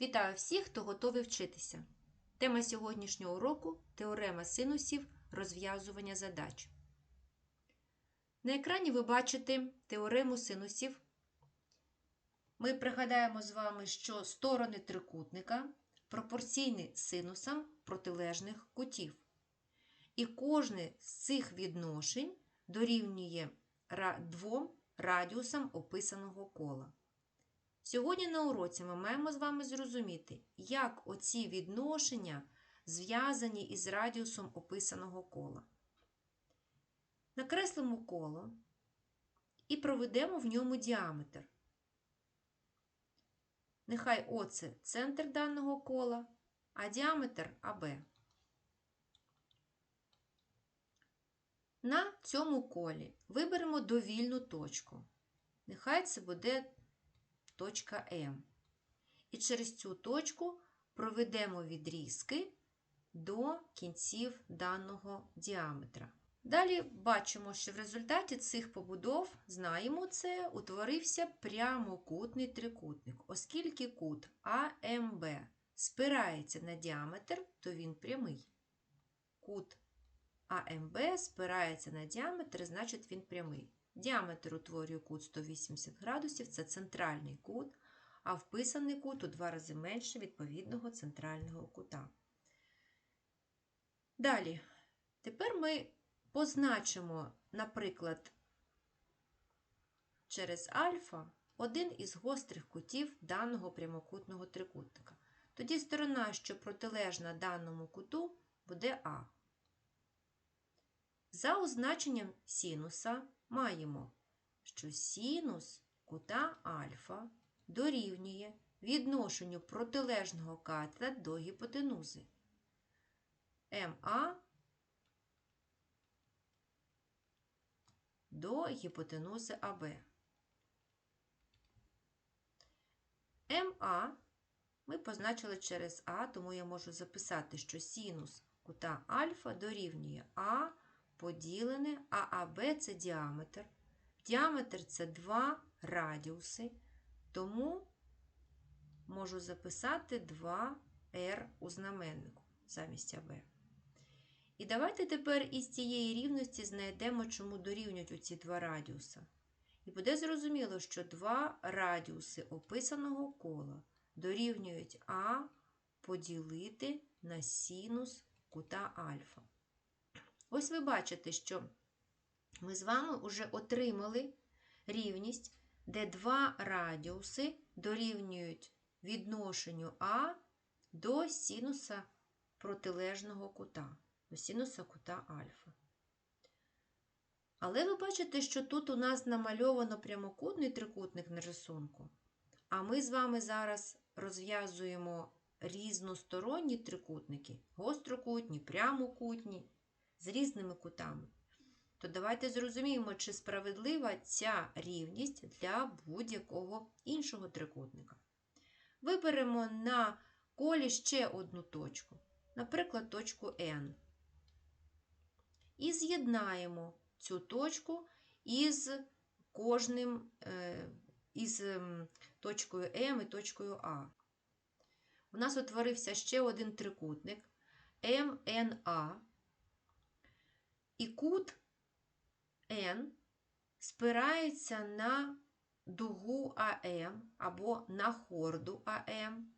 Вітаю всіх, хто готовий вчитися. Тема сьогоднішнього уроку теорема синусів розв'язування задач. На екрані ви бачите теорему синусів. Ми пригадаємо з вами, що сторони трикутника пропорційні синусам протилежних кутів. І кожне з цих відношень дорівнює двом радіусам описаного кола. Сьогодні на уроці ми маємо з вами зрозуміти, як оці відношення зв'язані із радіусом описаного кола. Накреслимо коло і проведемо в ньому діаметр. Нехай О це центр даного кола, а діаметр АБ. На цьому колі виберемо довільну точку. Нехай це буде точка М. І через цю точку проведемо відрізки до кінців даного діаметра. Далі бачимо, що в результаті цих побудов, знаємо це, утворився прямокутний трикутник. Оскільки кут АМБ спирається на діаметр, то він прямий. Кут АМБ спирається на діаметр, значить він прямий. Діаметр утворює кут 180 градусів, це центральний кут, а вписаний кут у два рази менше відповідного центрального кута. Далі, тепер ми позначимо, наприклад, через альфа один із гострих кутів даного прямокутного трикутника. Тоді сторона, що протилежна даному куту, буде А. За означенням синуса маємо, що синус кута альфа дорівнює відношенню протилежного катета до гіпотенузи. МА до гіпотенузи АБ. МА ми позначили через А, тому я можу записати, що синус кута альфа дорівнює А поділене, а АБ це діаметр. Діаметр це два радіуси, тому можу записати 2R у знаменнику замість АБ. І давайте тепер із цієї рівності знайдемо, чому дорівнюють оці два радіуса. І буде зрозуміло, що два радіуси описаного кола дорівнюють А поділити на синус кута альфа. Ось ви бачите, що ми з вами вже отримали рівність, де два радіуси дорівнюють відношенню А до синуса протилежного кута, до синуса кута альфа. Але ви бачите, що тут у нас намальовано прямокутний трикутник на рисунку, а ми з вами зараз розв'язуємо різносторонні трикутники, гострокутні, прямокутні з різними кутами. То давайте зрозуміємо, чи справедлива ця рівність для будь-якого іншого трикутника. Виберемо на колі ще одну точку, наприклад, точку N. І з'єднаємо цю точку із кожним е, із точкою М і точкою А. У нас утворився ще один трикутник МНА. І кут N спирається на дугу АМ або на хорду АМ.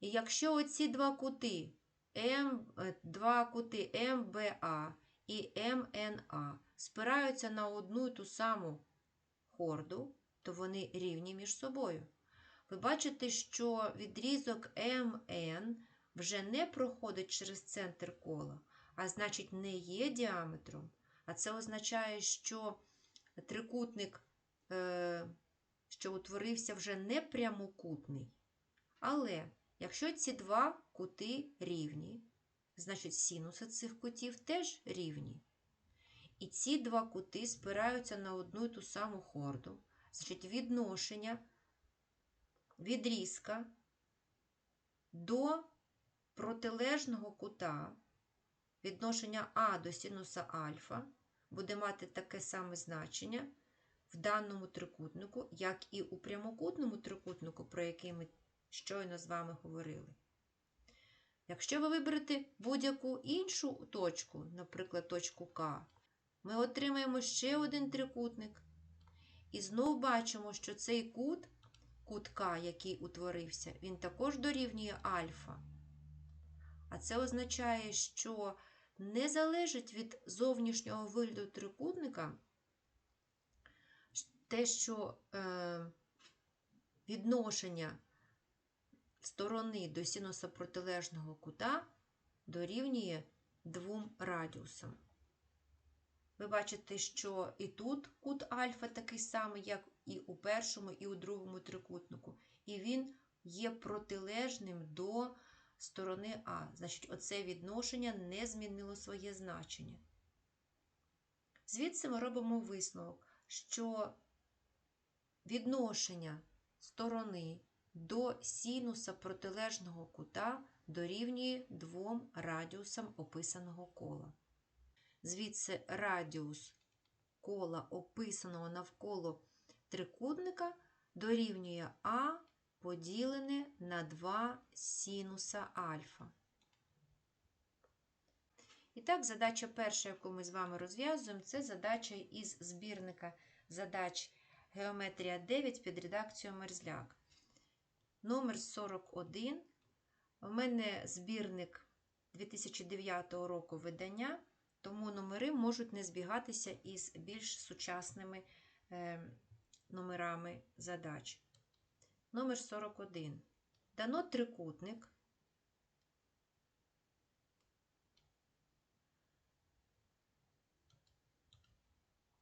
І якщо оці два кути, М, два кути МБА і МНА спираються на одну і ту саму хорду, то вони рівні між собою. Ви бачите, що відрізок МН вже не проходить через центр кола, а значить, не є діаметром. А це означає, що трикутник, що утворився, вже не прямокутний. Але якщо ці два кути рівні, значить синуси цих кутів теж рівні. І ці два кути спираються на одну і ту саму хорду, значить, відношення відрізка до протилежного кута відношення А до синуса альфа буде мати таке саме значення в даному трикутнику, як і у прямокутному трикутнику, про який ми щойно з вами говорили. Якщо ви виберете будь-яку іншу точку, наприклад, точку К, ми отримаємо ще один трикутник. І знову бачимо, що цей кут, кут К, який утворився, він також дорівнює альфа. А це означає, що не залежить від зовнішнього вигляду трикутника те, що е, відношення сторони до синуса протилежного кута дорівнює двом радіусам. Ви бачите, що і тут кут альфа такий самий, як і у першому, і у другому трикутнику. І він є протилежним до сторони А. Значить, оце відношення не змінило своє значення. Звідси ми робимо висновок, що відношення сторони до синуса протилежного кута дорівнює двом радіусам описаного кола. Звідси радіус кола, описаного навколо трикутника, дорівнює А поділене на 2 синуса альфа. І так, задача перша, яку ми з вами розв'язуємо, це задача із збірника задач Геометрія 9 під редакцією Мерзляк. Номер 41. У мене збірник 2009 року видання, тому номери можуть не збігатися із більш сучасними е, номерами задач. Номер 41. Дано трикутник.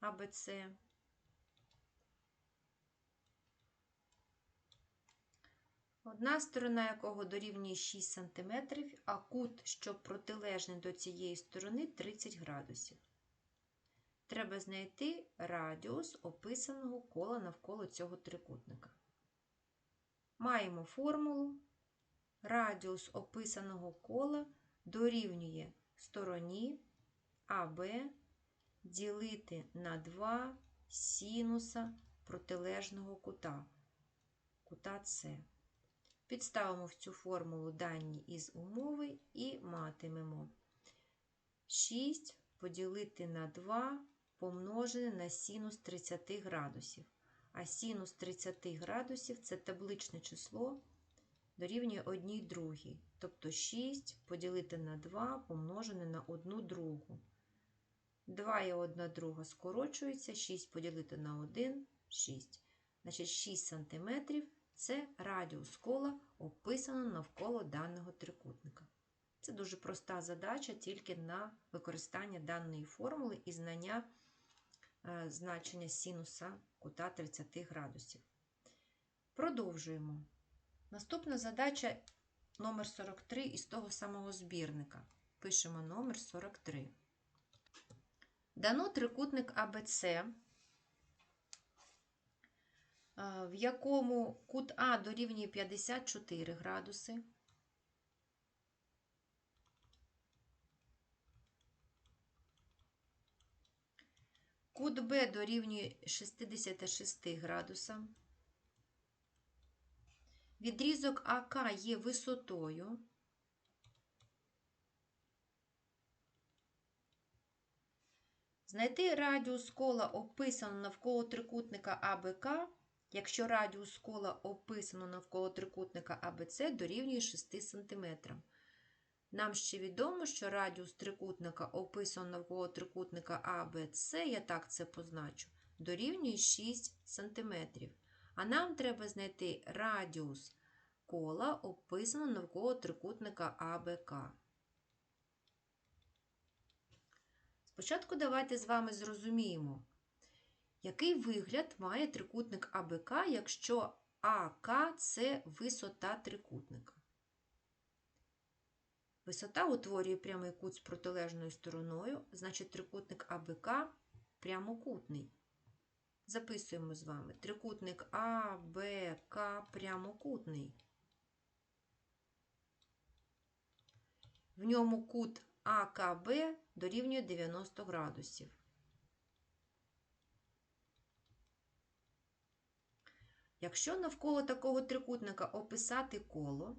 АБЦ. Одна сторона якого дорівнює 6 см, а кут, що протилежний до цієї сторони, 30 градусів. Треба знайти радіус описаного кола навколо цього трикутника. Маємо формулу. Радіус описаного кола дорівнює стороні АБ ділити на 2 синуса протилежного кута, кута С. Підставимо в цю формулу дані із умови і матимемо 6 поділити на 2 помножене на синус 30 градусів. А синус 30 градусів це табличне число дорівнює 1 другій. Тобто 6 поділити на 2 помножене на 1 другу. 2 і 1 друга скорочується, 6 поділити на 1 6. Значить, 6 см це радіус кола, описано навколо даного трикутника. Це дуже проста задача тільки на використання даної формули і знання значення синуса кута 30 градусів. Продовжуємо. Наступна задача номер 43 із того самого збірника. Пишемо номер 43. Дано трикутник АБЦ в якому кут А дорівнює 54 градуси. Кут Б дорівнює 66 градусам. Відрізок АК є висотою. Знайти радіус кола описано навколо трикутника АБК якщо радіус кола описано навколо трикутника АБЦ дорівнює 6 см. Нам ще відомо, що радіус трикутника описано навколо трикутника АБЦ, я так це позначу, дорівнює 6 см. А нам треба знайти радіус кола, описано навколо трикутника АБК. Спочатку давайте з вами зрозуміємо, який вигляд має трикутник АБК, якщо АК це висота трикутника? Висота утворює прямий кут з протилежною стороною, значить трикутник АБК прямокутний. Записуємо з вами трикутник АБК прямокутний. В ньому кут АКБ дорівнює 90 градусів. Якщо навколо такого трикутника описати коло,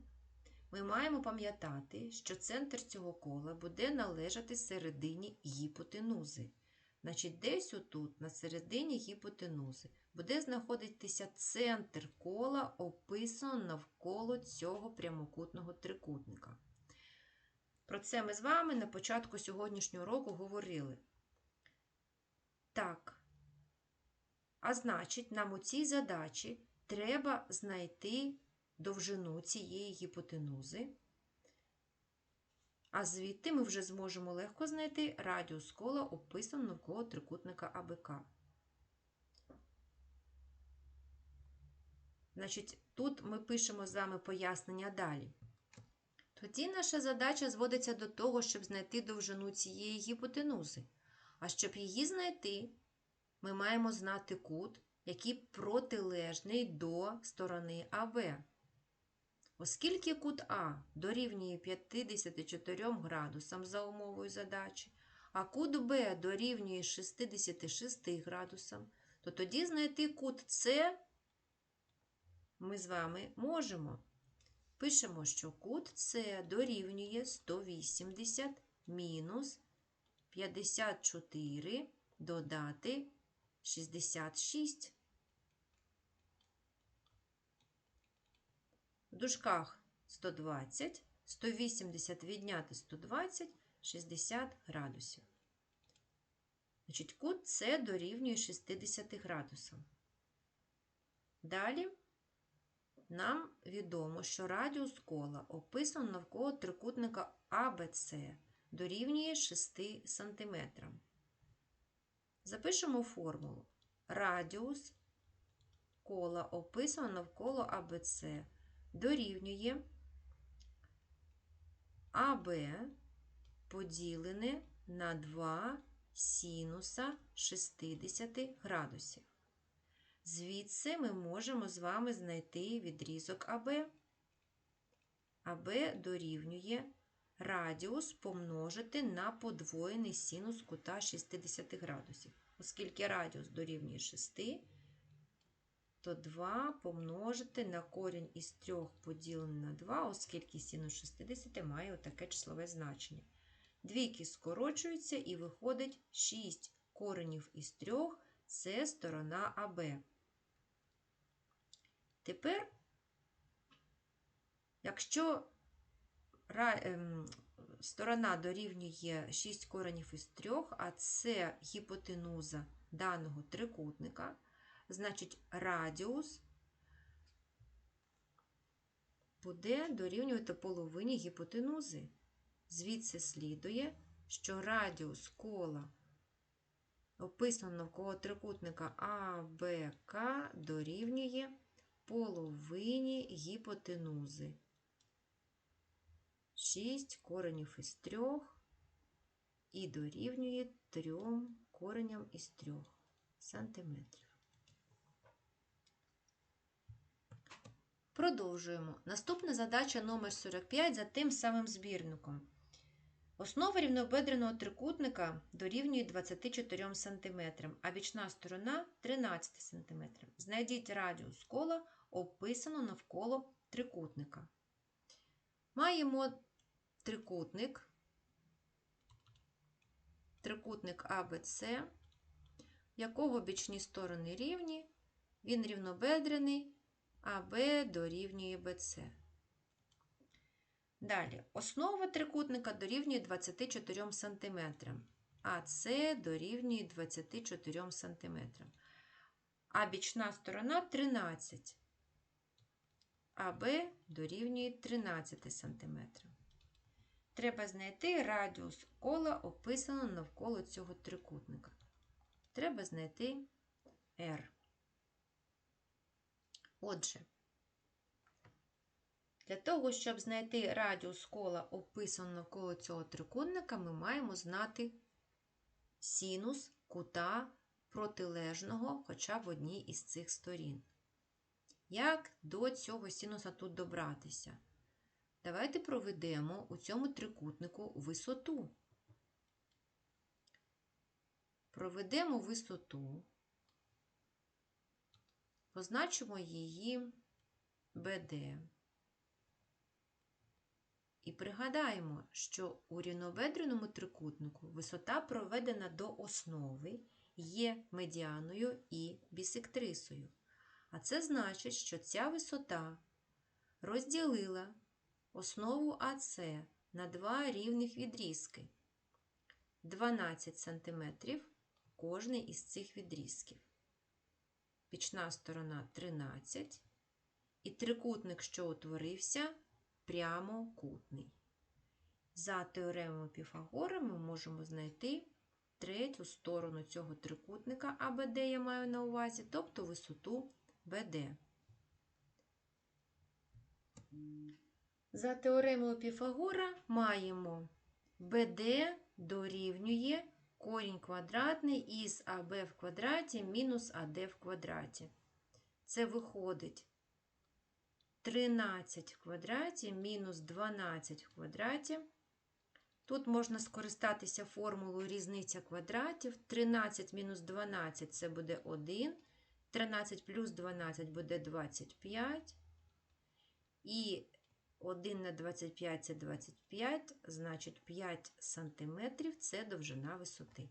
ми маємо пам'ятати, що центр цього кола буде належати середині гіпотенузи. Значить, десь отут, на середині гіпотенузи, буде знаходитися центр кола, описано навколо цього прямокутного трикутника. Про це ми з вами на початку сьогоднішнього року говорили. Так. А значить, нам у цій задачі треба знайти довжину цієї гіпотенузи. А звідти ми вже зможемо легко знайти радіус кола, описаного навколо трикутника АБК. Значить, тут ми пишемо з вами пояснення далі. Тоді наша задача зводиться до того, щоб знайти довжину цієї гіпотенузи. А щоб її знайти, ми маємо знати кут, який протилежний до сторони АБ. Оскільки кут А дорівнює 54 градусам за умовою задачі, а кут Б дорівнює 66 градусам, то тоді знайти кут С ми з вами можемо. Пишемо, що кут С дорівнює 180 мінус 54 додати 66. В дужках 120, 180 відняти 120, 60 градусів. Значить, кут С дорівнює 60 градусам. Далі нам відомо, що радіус кола описано навколо трикутника АБЦ дорівнює 6 см. Запишемо формулу. Радіус кола описано навколо АБЦ дорівнює АБ поділене на 2 синуса 60 градусів. Звідси ми можемо з вами знайти відрізок АБ. АБ дорівнює радіус помножити на подвоєний синус кута 60 градусів. Оскільки радіус дорівнює 6, то 2 помножити на корінь із 3 поділене на 2, оскільки синус 60 має таке числове значення. Двійки скорочуються і виходить 6 коренів із 3 це сторона АБ. Тепер, якщо ем, сторона дорівнює 6 коренів із 3, а це гіпотенуза даного трикутника, значить радіус буде дорівнювати половині гіпотенузи. Звідси слідує, що радіус кола, описано навколо трикутника АБК, дорівнює половині гіпотенузи. 6 коренів із 3 і дорівнює 3 кореням із 3 сантиметрів. Продовжуємо. Наступна задача номер 45 за тим самим збірником. Основа рівнобедреного трикутника дорівнює 24 см, а бічна сторона 13 см. Знайдіть радіус кола, описано навколо трикутника. Маємо трикутник, трикутник АБЦ, якого бічні сторони рівні, він рівнобедрений, АБ дорівнює БЦ. Далі, основа трикутника дорівнює 24 см, а С дорівнює 24 см, а бічна сторона 13 АБ дорівнює 13 см. Треба знайти радіус кола, описаного навколо цього трикутника. Треба знайти R. Отже, для того, щоб знайти радіус кола, описаного навколо цього трикутника, ми маємо знати синус кута протилежного хоча б одній із цих сторін. Як до цього синуса тут добратися? Давайте проведемо у цьому трикутнику висоту. Проведемо висоту Позначимо її БД. І пригадаємо, що у рівнобедреному трикутнику висота проведена до основи є медіаною і бісектрисою. А це значить, що ця висота розділила основу АС на два рівних відрізки 12 см кожний із цих відрізків. Пічна сторона 13 і трикутник, що утворився, прямокутний. За теоремою Піфагора ми можемо знайти третю сторону цього трикутника АБД я маю на увазі, тобто висоту БД. За теоремою Піфагора маємо БД дорівнює корінь квадратний із АБ в квадраті мінус АД в квадраті. Це виходить 13 в квадраті мінус 12 в квадраті. Тут можна скористатися формулою різниця квадратів. 13 мінус 12 це буде 1. 13 плюс 12 буде 25. І 1 на 25 це 25, значить 5 см це довжина висоти.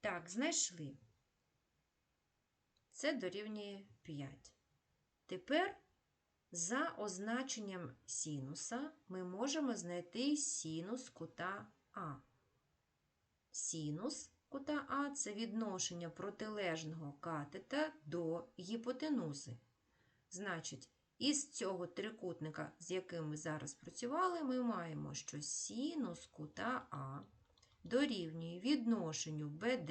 Так, знайшли. Це дорівнює 5. Тепер за означенням синуса ми можемо знайти синус кута А. Синус кута А це відношення протилежного катета до гіпотенузи. Значить, із цього трикутника, з яким ми зараз працювали, ми маємо, що синус кута А дорівнює відношенню БД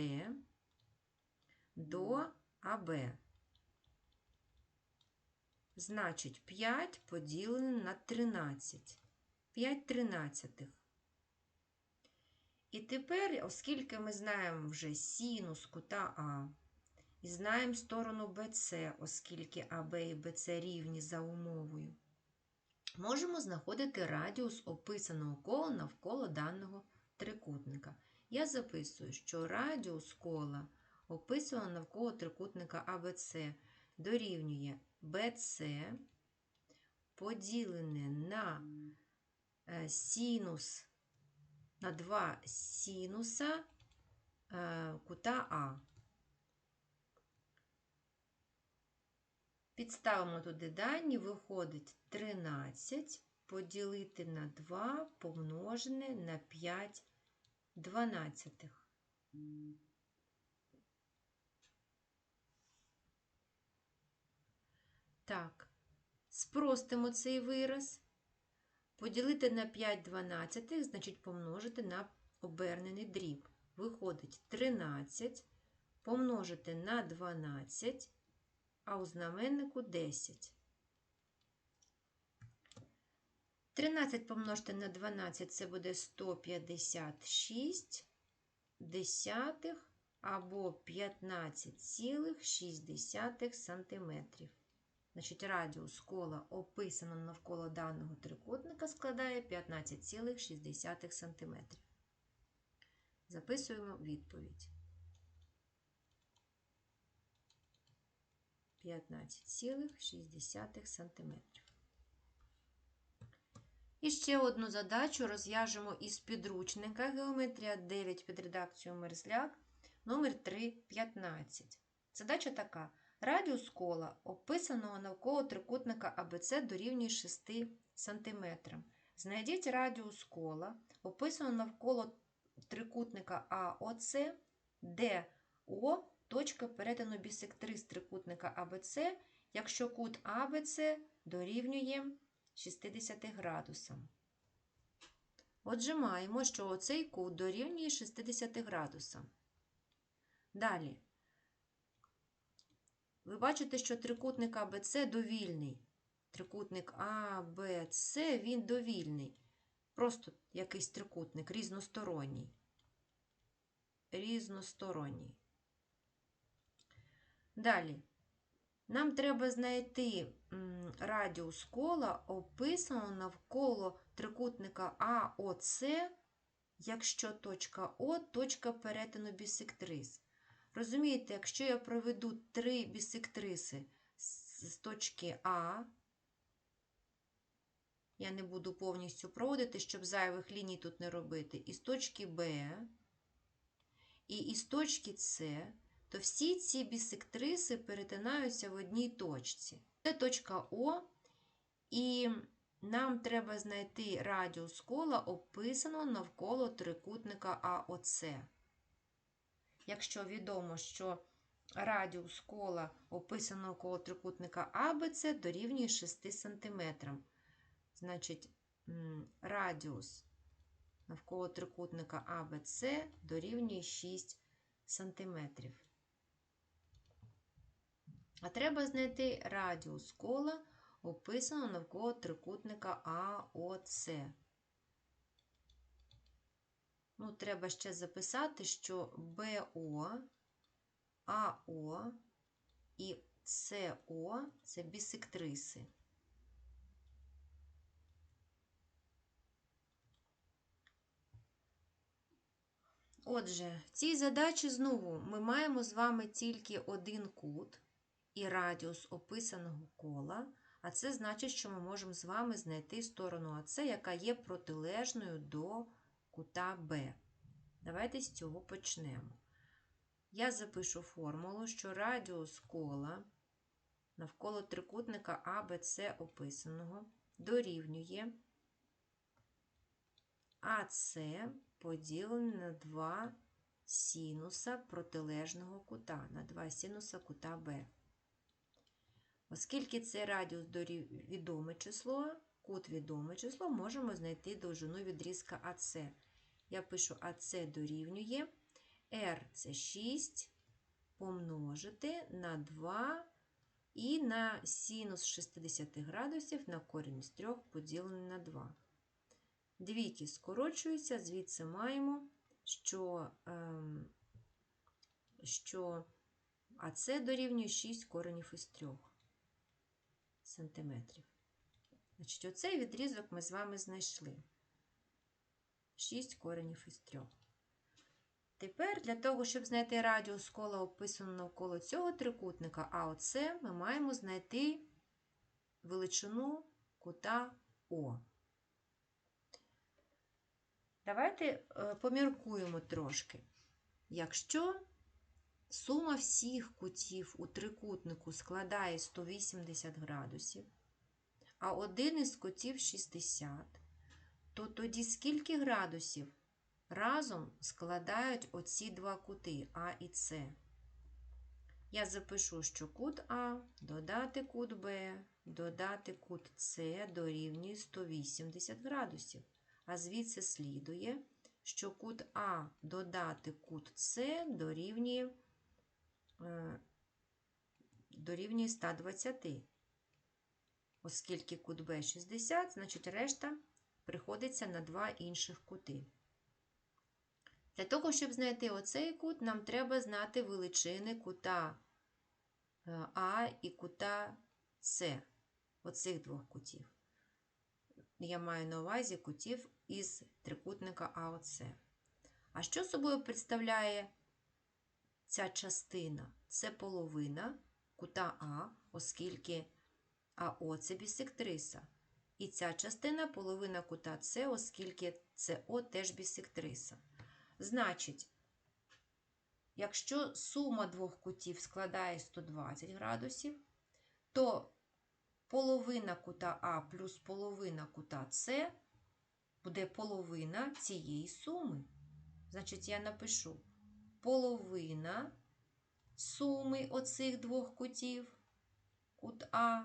до АБ. Значить, 5 поділене на 13. 5 тринадцятих. І тепер, оскільки ми знаємо вже синус кута А, і знаємо сторону BC, оскільки АБ і BC рівні за умовою, можемо знаходити радіус описаного кола навколо даного трикутника. Я записую, що радіус кола, описаного навколо трикутника АБЦ, дорівнює BC поділене на е, синус на 2 синуса е, кута А. Підставимо туди дані, виходить 13 поділити на 2 помножене на 5 дванадцятих. Так, спростимо цей вираз. Поділити на 5 дванадцятих, значить помножити на обернений дріб. Виходить 13 помножити на 12, а у знаменнику 10. 13 помножити на 12 це буде 156 десятих або 15,6 сантиметрів. Значить, радіус кола, описано навколо даного трикутника, складає 15,6 см. Записуємо відповідь. 15,6 см. І ще одну задачу розв'яжемо із підручника Геометрія 9 під редакцією Мерзляк номер 315. Задача така. Радіус кола, описаного навколо трикутника АБЦ дорівнює 6 см. Знайдіть радіус кола, описаного навколо трикутника АОЦ, де О точка перетину бісектрис трикутника АБЦ, якщо кут АБЦ дорівнює 60 градусам. Отже, маємо, що оцей кут дорівнює 60 градусам. Далі. Ви бачите, що трикутник АБЦ довільний. Трикутник АБЦ він довільний. Просто якийсь трикутник різносторонній. Різносторонній. Далі. Нам треба знайти радіус кола, описаного навколо трикутника АОЦ, якщо точка О точка перетину бісектрис. Розумієте, якщо я проведу три бісектриси з точки А, я не буду повністю проводити, щоб зайвих ліній тут не робити, із точки Б і із точки С, то всі ці бісектриси перетинаються в одній точці. Це точка О, і нам треба знайти радіус кола, описаного навколо трикутника АОЦ. Якщо відомо, що радіус кола, описаного коло трикутника АБЦ, дорівнює 6 см. Значить, радіус навколо трикутника АБЦ дорівнює 6 см. А треба знайти радіус кола, описаного навколо трикутника АОЦ. Ну, треба ще записати, що БО, АО і СО це бісектриси. Отже, в цій задачі знову ми маємо з вами тільки один кут і радіус описаного кола, а це значить, що ми можемо з вами знайти сторону АЦ, яка є протилежною до кута Б. Давайте з цього почнемо. Я запишу формулу, що радіус кола навколо трикутника АБЦ описаного дорівнює АС поділене на 2 синуса протилежного кута, на 2 синуса кута Б. Оскільки це радіус дорів... відоме число, кут відоме число, можемо знайти довжину відрізка АС. Я пишу АС дорівнює R це 6 помножити на 2 і на синус 60 градусів на корінь з 3 поділений на 2. Двійки скорочуються, звідси маємо, що, ем, що АС дорівнює 6 коренів із 3 сантиметрів. Значить, оцей відрізок ми з вами знайшли. 6 коренів із 3. Тепер для того, щоб знайти радіус кола, описаного навколо цього трикутника АОЦ, ми маємо знайти величину кута О. Давайте е, поміркуємо трошки. Якщо сума всіх кутів у трикутнику складає 180 градусів, а один із кутів 60, то тоді скільки градусів разом складають оці два кути А і С? Я запишу, що кут А додати кут Б, додати кут С дорівнює 180 градусів. А звідси слідує, що кут А додати кут С дорівнює, дорівнює 120. Оскільки кут Б 60, значить решта приходиться на два інших кути. Для того, щоб знайти оцей кут, нам треба знати величини кута е, А і кута С, оцих двох кутів. Я маю на увазі кутів із трикутника АОЦ. А що собою представляє ця частина? Це половина кута А, оскільки АО це бісектриса. І ця частина половина кута С, оскільки СО теж бісектриса. Значить, якщо сума двох кутів складає 120 градусів, то половина кута А плюс половина кута С буде половина цієї суми. Значить, я напишу половина суми оцих двох кутів, кут А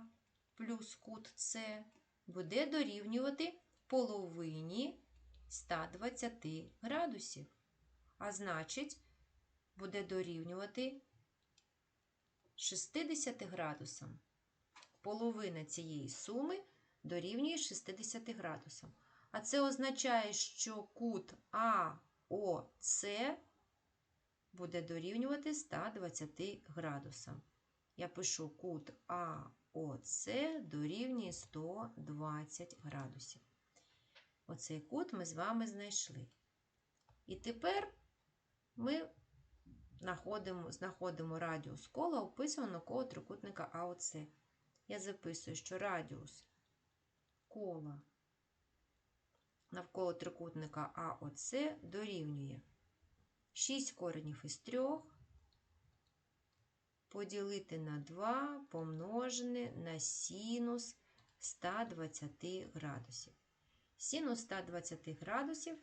плюс кут С, буде дорівнювати половині 120 градусів. А значить, буде дорівнювати 60 градусам. Половина цієї суми дорівнює 60 градусам. А це означає, що кут АОЦ буде дорівнювати 120 градусам. Я пишу кут АОЦ дорівнює 120 градусів. Оцей кут ми з вами знайшли. І тепер ми знаходимо, знаходимо радіус кола, описаного навколо трикутника АОЦ. Я записую, що радіус кола навколо трикутника АОЦ дорівнює 6 коренів із 3 поділити на 2 помножене на синус 120 градусів. Синус 120 градусів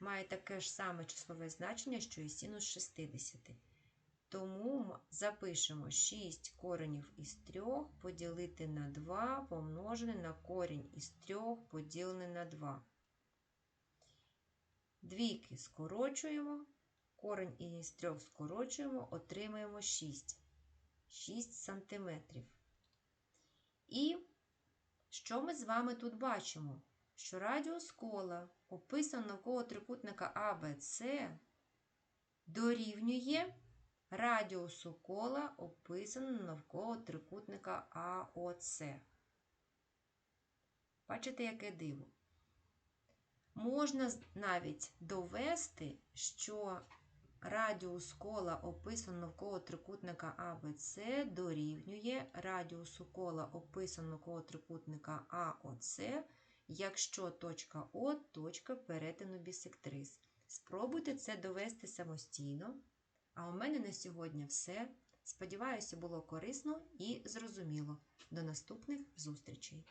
має таке ж саме числове значення, що і синус 60. Тому запишемо 6 коренів із 3 поділити на 2 помножене на корінь із 3 поділене на 2. Двійки скорочуємо, корень із 3 скорочуємо, отримаємо 6. 6 сантиметрів. І що ми з вами тут бачимо? Що радіус кола, описаний навколо трикутника АБЦ, дорівнює радіусу кола, описаному навколо трикутника АОЦ. Бачите, яке диво? Можна навіть довести, що радіус кола, описаний навколо трикутника АБЦ, дорівнює радіусу кола, описаного навколо трикутника АОЦ, якщо точка О точка перетину бісектриз. Спробуйте це довести самостійно. А у мене на сьогодні все. Сподіваюся, було корисно і зрозуміло. До наступних зустрічей!